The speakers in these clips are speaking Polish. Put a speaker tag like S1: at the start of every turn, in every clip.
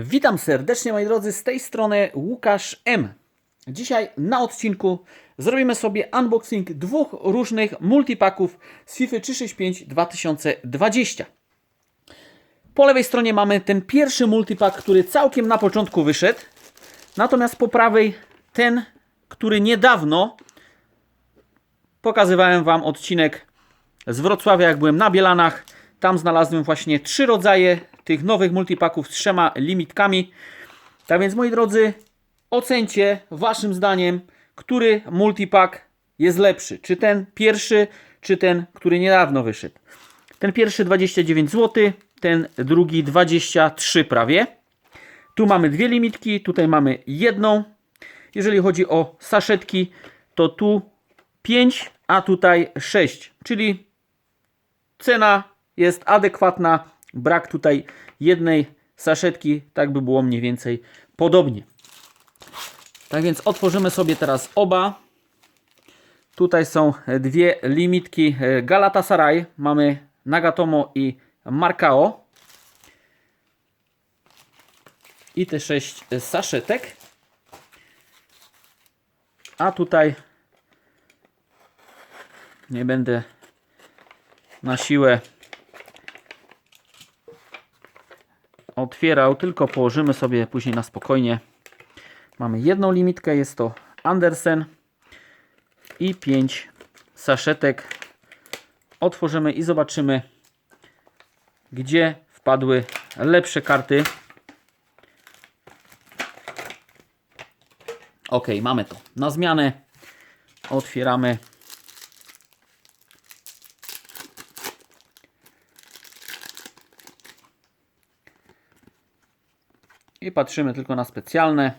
S1: Witam serdecznie moi drodzy, z tej strony Łukasz M. Dzisiaj na odcinku zrobimy sobie unboxing dwóch różnych multipaków z FIFA 365 2020. Po lewej stronie mamy ten pierwszy multipak, który całkiem na początku wyszedł. Natomiast po prawej ten, który niedawno pokazywałem Wam odcinek z Wrocławia, jak byłem na Bielanach. Tam znalazłem właśnie trzy rodzaje tych nowych multipaków z trzema limitkami. Tak więc, moi drodzy, ocencie Waszym zdaniem, który multipak jest lepszy. Czy ten pierwszy, czy ten, który niedawno wyszedł. Ten pierwszy 29 zł, ten drugi 23 prawie. Tu mamy dwie limitki, tutaj mamy jedną. Jeżeli chodzi o saszetki, to tu 5, a tutaj 6, czyli cena jest adekwatna. Brak tutaj jednej saszetki, tak by było mniej więcej podobnie. Tak więc otworzymy sobie teraz oba. Tutaj są dwie limitki Galatasaray. Mamy Nagatomo i Markao. I te sześć saszetek. A tutaj nie będę na siłę otwierał, tylko położymy sobie później na spokojnie. Mamy jedną limitkę, jest to Andersen i 5 saszetek. Otworzymy i zobaczymy, gdzie wpadły lepsze karty. Ok, mamy to. Na zmianę otwieramy I patrzymy tylko na specjalne.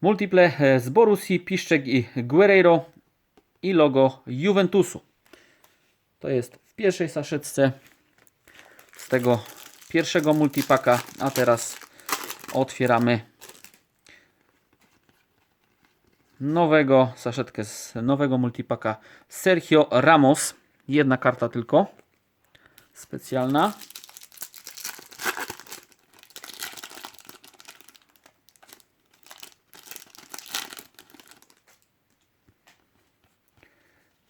S1: Multiple e, z Borussii, Piszczek i Guerreiro i logo Juventusu. To jest w pierwszej saszetce z tego pierwszego multipaka, a teraz otwieramy nowego saszetkę z nowego multipaka Sergio Ramos. Jedna karta tylko specjalna.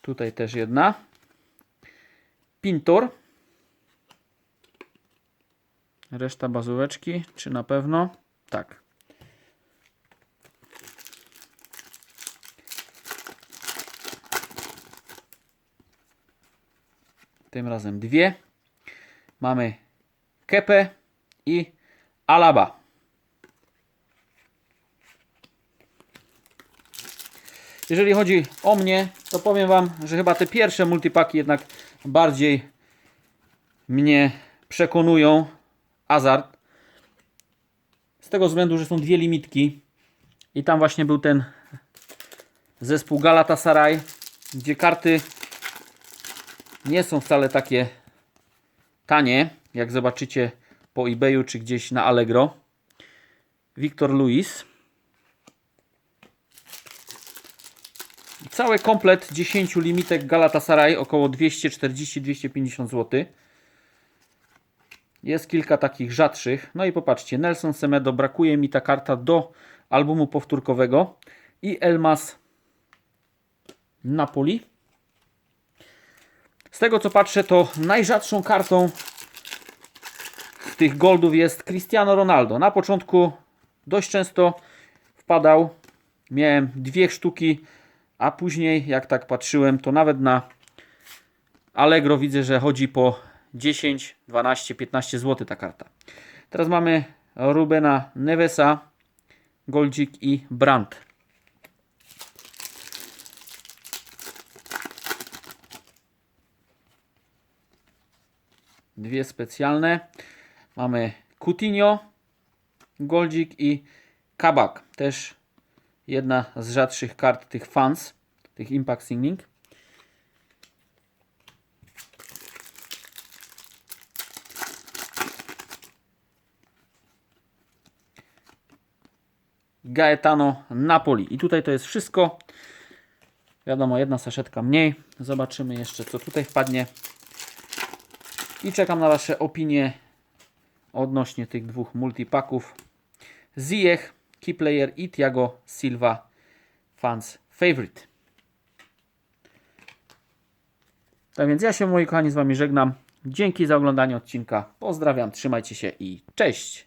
S1: Tutaj też jedna. Pintor. Reszta bazóweczki, czy na pewno? Tak. Tym razem dwie. Mamy Kepe i Alaba. Jeżeli chodzi o mnie, to powiem Wam, że chyba te pierwsze multipaki jednak bardziej mnie przekonują. Azart. Z tego względu, że są dwie limitki. I tam właśnie był ten zespół Galatasaray, gdzie karty nie są wcale takie tanie, jak zobaczycie po eBayu czy gdzieś na Allegro. Wiktor Luis. Cały komplet 10 limitek Galatasaray około 240-250 zł. Jest kilka takich rzadszych. No i popatrzcie, Nelson Semedo, brakuje mi ta karta do albumu powtórkowego. I Elmas Napoli. Z tego co patrzę, to najrzadszą kartą tych goldów jest Cristiano Ronaldo. Na początku dość często wpadał. Miałem dwie sztuki a później, jak tak patrzyłem, to nawet na Allegro widzę, że chodzi po 10, 12, 15 zł ta karta. Teraz mamy Rubena Nevesa, Goldzik i Brandt. Dwie specjalne. Mamy Coutinho, Goldzik i Kabak. Też jedna z rzadszych kart tych fans, tych Impact Singing. Gaetano Napoli. I tutaj to jest wszystko. Wiadomo, jedna saszetka mniej. Zobaczymy jeszcze, co tutaj wpadnie. I czekam na Wasze opinie odnośnie tych dwóch multipaków. Ziyech, Keyplayer i Thiago Silva Fans Favorite. Tak więc ja się moi kochani z Wami żegnam. Dzięki za oglądanie odcinka. Pozdrawiam, trzymajcie się i cześć!